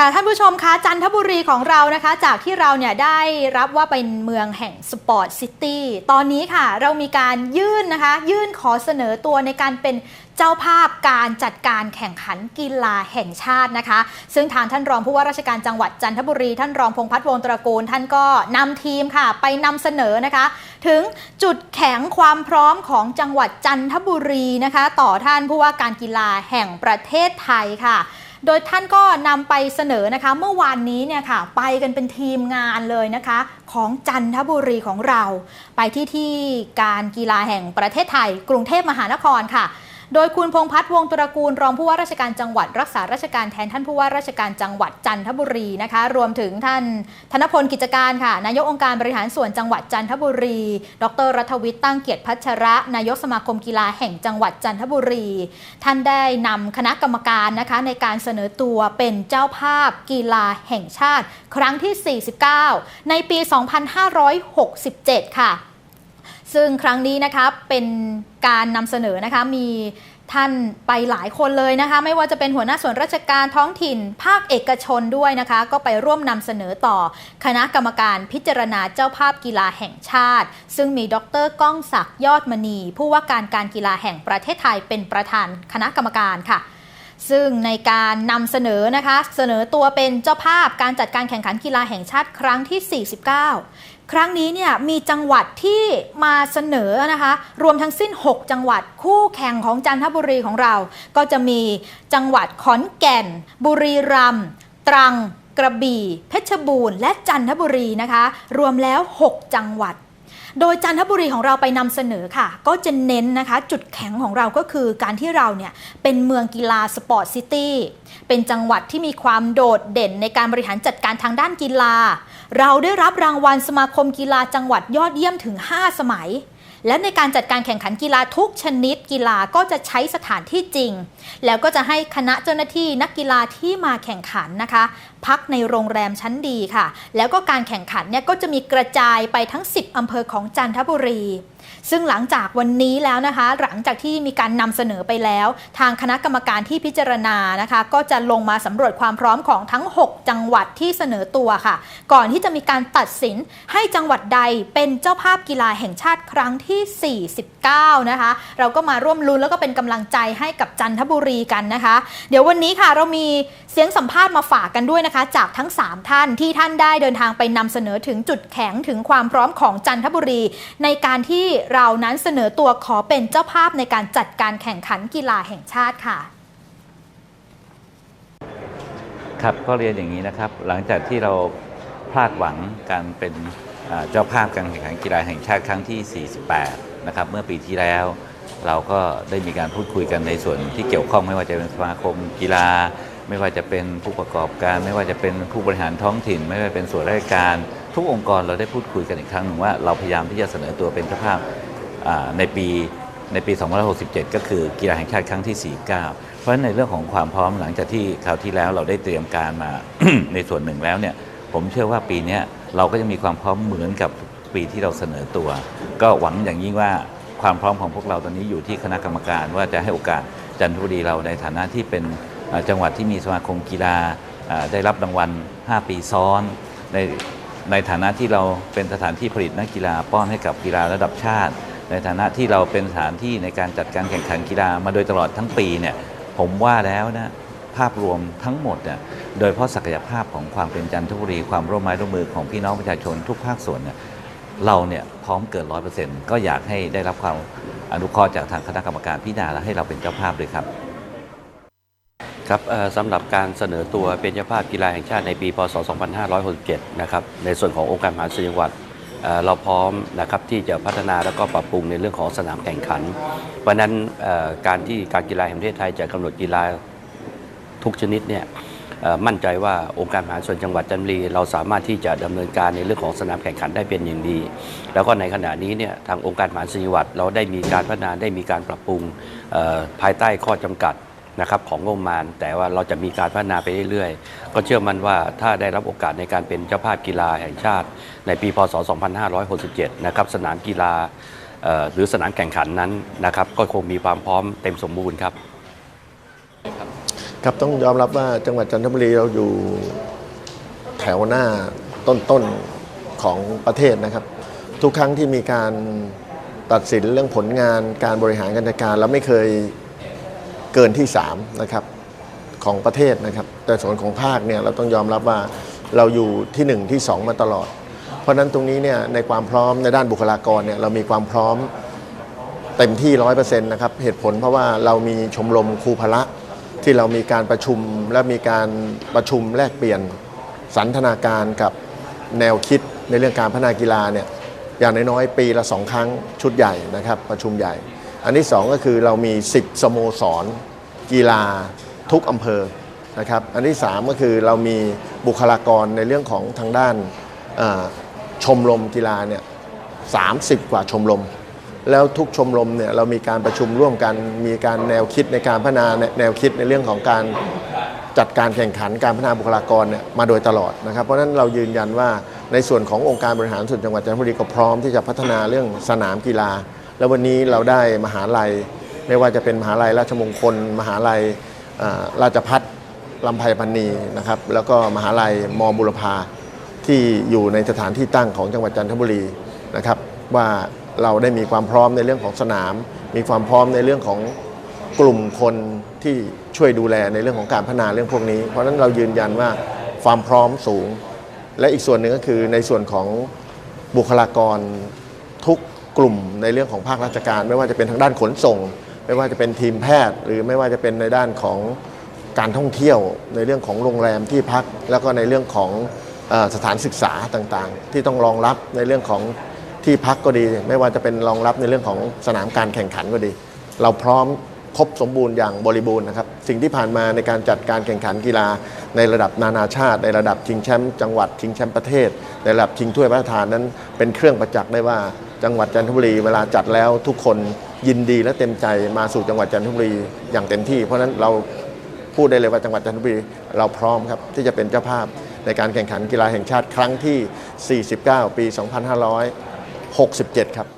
ค่ะท่านผู้ชมคะจันทบุรีของเรานะคะ จากที่เราเนี่ยได้รับว่าเป็นเมืองแห่งสปอร์ตซิตี้ตอนนี้ค่ะ เรามีการยื่นนะคะ ยื่นขอเสนอตัวในการเป็นเจ้าภาพการจัดการแข่งขันกีฬาแห่งชาตินะคะ ซึ่งทางท่านรองผู้ว่าราชการจังหวัดจันทบุรี ท่านรองพงพัฒน์วงตระกูล ท่านก็นำทีมค่ะ ไปนำเสนอนะคะ ถึงจุดแข็งความพร้อมของจังหวัดจันทบุรีนะคะ ต่อท่านผู้ว่าการกีฬาแห่งประเทศไทยค่ะ โดยท่านก็นำไปเสนอนะคะ เมื่อวานนี้เนี่ยค่ะ ไปกันเป็นทีมงานเลยนะคะ ของจันทบุรีของเรา ไปที่ที่การกีฬาแห่งประเทศไทย กรุงเทพมหานครค่ะ โดยคุณพงพัฒน์วงศ์ตระกูลรองผู้ว่าราชการจังหวัด รักษาราชการแทนท่านผู้ว่าราชการจังหวัดจันทบุรีนะคะ รวมถึงท่านธนพลกิจการค่ะ นายกองค์การบริหารส่วนจังหวัดจันทบุรี ดรรัฐวิทย์ตั้งเกียรติพัชระ นายกสมาคมกีฬาแห่งจังหวัดจันทบุรี ท่านได้นำคณะกรรมการนะคะในการเสนอตัวเป็นเจ้าภาพกีฬาแห่งชาติ ครั้งที่ 49 ในปี 2567 ค่ะ ซึ่งครั้งนี้นะคะเป็นการนำเสนอนะคะมีท่านไปหลายคนเลยนะคะ ไม่ว่าจะเป็นหัวหน้าส่วนราชการท้องถิ่น ภาคเอกชนด้วยนะคะ ก็ไปร่วมนำเสนอต่อคณะกรรมการพิจารณาเจ้าภาพกีฬาแห่งชาติ ซึ่งมีดรก้องศักดิ์ยอดมณี ผู้ว่าการการกีฬาแห่งประเทศไทยเป็นประธานคณะกรรมการค่ะซึ่งในการนำเสนอนะคะ เสนอตัวเป็นเจ้าภาพการจัดการแข่งขันกีฬาแห่งชาติครั้งที่ 49 ครั้งนี้เนี่ยมีจังหวัดที่มาเสนอนะคะ รวมทั้งสิ้น 6 จังหวัดคู่แข่งของจันทบุรีของเรา ก็จะมีจังหวัดขอนแก่น บุรีรัมย์ตรัง กระบี่ เพชรบูรณ์และจันทบุรีนะคะ รวมแล้ว 6 จังหวัด โดยจันทบุรีของเราไปนำเสนอค่ะ ก็จะเน้นนะคะ จุดแข็งของเราก็คือการที่เราเนี่ยเป็นเมืองกีฬาสปอร์ตซิตี้เป็นจังหวัดที่มีความโดดเด่นในการบริหารจัดการทางด้านกีฬา เราได้รับรางวัลสมาคมกีฬาจังหวัดยอดเยี่ยมถึง 5 สมัย และในการจัดการแข่งขันกีฬาทุกชนิดกีฬาก็จะใช้สถานที่จริง แล้วก็จะให้คณะเจ้าหน้าที่นักกีฬาที่มาแข่งขันนะคะ พักในโรงแรมชั้นดีค่ะ แล้วก็การแข่งขันเนี่ยก็จะมีกระจายไปทั้ง 10อำเภอของจันทบุรี ซึ่งหลังจากวันนี้แล้วนะคะ หลังจากที่มีการนำเสนอไปแล้ว ทางคณะกรรมการที่พิจารณานะคะ ก็จะลงมาสำรวจความพร้อมของทั้ง 6 จังหวัดที่เสนอตัวค่ะ ก่อนที่จะมีการตัดสินให้จังหวัดใดเป็นเจ้าภาพกีฬาแห่งชาติครั้งที่ 49 นะคะ เราก็มาร่วมลุ้นแล้วก็เป็นกำลังใจให้กับจันทบุรีกันนะคะ เดี๋ยววันนี้ค่ะเรามีเสียงสัมภาษณ์มาฝากกันด้วยนะคะ จากทั้ง 3 ท่านที่ท่านได้เดินทางไปนำเสนอถึงจุดแข็งถึงความพร้อมของจันทบุรี ในการที่เรานั้นเสนอตัวขอเป็นเจ้าภาพในการจัดการแข่งขันกีฬาแห่งชาติค่ะ ครับก็เรียนอย่างนี้นะครับ หลังจากที่เราพลาดหวังการเป็นเจ้าภาพการแข่งขันกีฬาแห่งชาติครั้งที่ 48 นะครับ เมื่อปีที่แล้วเราก็ได้มีการพูดคุยกันในส่วนที่เกี่ยวข้องไม่ว่าจะเป็นสมาคมกีฬา ไม่ว่าจะเป็นผู้ประกอบการ ไม่ว่าจะเป็นผู้บริหารท้องถิ่น ไม่ว่าจะเป็นส่วนราชการ ทุกองค์กรเราได้พูดคุยกันอีกครั้งหนึ่งว่าเราพยายามที่จะเสนอตัวเป็นเจ้าภาพในปีในปี 2567 ก็คือกีฬาแห่งชาติครั้งที่ 49 เพราะฉะนั้นในเรื่องของความพร้อมหลังจากที่คราวที่แล้วเราได้เตรียมการมา ในส่วนหนึ่งแล้วเนี่ยผมเชื่อว่าปีนี้เราก็จะมีความพร้อมเหมือนกับปีที่เราเสนอตัว ก็หวังอย่างยิ่งว่าความพร้อมของพวกเราตอนนี้อยู่ที่คณะกรรมการว่าจะให้โอกาสจันทบุรีเราในฐานะที่เป็นจังหวัดที่มีสมาคมกีฬาได้รับรางวัล 5 ปีซ้อนใน ในฐานะที่เราเป็นสถานที่ผลิตนักกีฬาป้อนให้กับกีฬาระดับชาติ ในฐานะที่เราเป็นสถานที่ในการจัดการแข่งขันกีฬามาโดยตลอดทั้งปีเนี่ยผมว่าแล้วนะภาพรวมทั้งหมดเนี่ยโดยเฉพาะศักยภาพของความเป็นจันทบุรีความร่วมไม้ร่วมมือของพี่น้องประชาชนทุกภาคส่วนเนี่ยเราเนี่ยพร้อมเกินร้อยเปอร์เซ็นต์ก็อยากให้ได้รับความอนุเคราะห์จากทางคณะกรรมการพิจารณาและให้เราเป็นเจ้าภาพด้วยครับ ครับสำหรับการเสนอตัวเป็นเจ้าภาพกีฬาแห่งชาติในปี พศ 2567 นะครับ ในส่วนขององค์การมหาส่วนจังหวัดเอ่อเราพร้อมนะครับที่จะพัฒนาแล้วก็ปรับปรุงในเรื่องของสนามแข่งขัน เพราะนั้นการที่การกีฬาแห่งประเทศไทยจะกำหนดกีฬาทุกชนิดเนี่ยมั่นใจว่าองค์การมหาส่วนจังหวัดจันทบุรีเราสามารถที่จะดำเนินการในเรื่องของสนามแข่งขันได้เป็นอย่างดี แล้วก็ในขณะนี้เนี่ยทางองค์การมหาส่วนจังหวัดเราได้มีการพัฒนาได้มีการปรับปรุงภายใต้ข้อจำกัด นะครับของงบประมาณ แต่ว่าเราจะมีการพัฒนาไปเรื่อยๆ ก็เชื่อมั่นว่าถ้าได้รับโอกาสในการเป็นเจ้าภาพกีฬาแห่งชาติ ในปีพศ 2567 นะครับสนามกีฬาหรือสนามแข่งขันนั้นนะครับก็คงมีความพร้อมเต็มสมบูรณ์ครับครับต้องยอมรับว่าจังหวัดจันทบุรีเราอยู่แถวหน้าต้นๆของประเทศนะครับ ทุกครั้งที่มีการตัดสินเรื่องผลงานการบริหารการจัดการเราไม่เคย เกินที่3นะครับของประเทศนะครับ แต่ส่วนของภาคเนี่ยเราต้องยอมรับว่าเราอยู่ที่ 1 ที่ 2 มาตลอด เพราะฉะนั้นตรงนี้เนี่ยในความพร้อมในด้านบุคลากรเนี่ยเรามีความพร้อมเต็มที่ร้อยเปอร์เซ็นต์นะครับเหตุผลเพราะว่าเรามีชมรมครูพละที่เรามีการประชุมและมีการประชุมแลกเปลี่ยนสันทนาการกับแนวคิดในเรื่องการพัฒนากีฬาเนี่ยอย่างน้อยๆปีละสองครั้งชุดใหญ่นะครับประชุมใหญ่ อันที่สองก็คือเรามี 10 สโมสร กีฬาทุกอำเภอนะครับอันที่สามก็คือเรามีบุคลากรในเรื่องของทางด้านชมรมกีฬาเนี่ย30กว่าชมรม แล้วทุกชมรมเนี่ยเรามีการประชุมร่วมกันมีการแนวคิดในการพัฒนาแนวคิดในเรื่องของการจัดการแข่งขันการพัฒนาบุคลากรเนี่ยมาโดยตลอดนะครับ เพราะฉะนั้นเรายืนยันว่าในส่วนขององค์การบริหารส่วนจังหวัดจันทบุรีก็พร้อมที่จะพัฒนาเรื่องสนามกีฬา แล้ววันนี้เราได้มหาลัย ไม่ว่าจะเป็นมหาลัยราชมงคล มหาลัยราชพัฒลำไพพันนีนะครับ แล้วก็มหาลัยมบุรพาที่อยู่ในสถานที่ตั้งของจังหวัดจันทบุรีนะครับว่าเราได้มีความพร้อมในเรื่องของสนาม มีความพร้อมในเรื่องของกลุ่มคนที่ช่วยดูแลในเรื่องของการพัฒนาเรื่องพวกนี้ เพราะฉะนั้นเรายืนยันว่าความพร้อมสูง และอีกส่วนหนึ่งก็คือในส่วนของบุคลากร กลุ่มในเรื่องของภาคราชการ ไม่ว่าจะเป็นทางด้านขนส่ง ไม่ว่าจะเป็นทีมแพทย์ หรือไม่ว่าจะเป็นในด้านของการท่องเที่ยวในเรื่องของโรงแรมที่พัก แล้วก็ในเรื่องของสถานศึกษาต่างๆ ที่ต้องรองรับในเรื่องของที่พักก็ดี ไม่ว่าจะเป็นรองรับในเรื่องของสนามการแข่งขันก็ดี เราพร้อมครบสมบูรณ์อย่างบริบูรณ์นะครับสิ่งที่ผ่านมาในการจัดการแข่งขันกีฬา ในระดับนานาชาติ ในระดับชิงแชมป์จังหวัดชิงแชมป์ประเทศ ในระดับชิงถ้วยพระราชทานนั้นเป็นเครื่องประจักษ์ได้ว่า จังหวัดจันทบุรีเวลาจัดแล้วทุกคนยินดีและเต็มใจมาสู่จังหวัดจันทบุรีอย่างเต็มที่ เพราะฉะนั้นเราพูดได้เลยว่าจังหวัดจันทบุรีเราพร้อมครับที่จะเป็นเจ้าภาพในการแข่งขันกีฬาแห่งชาติครั้งที่ 49 ปี 2567 ครับ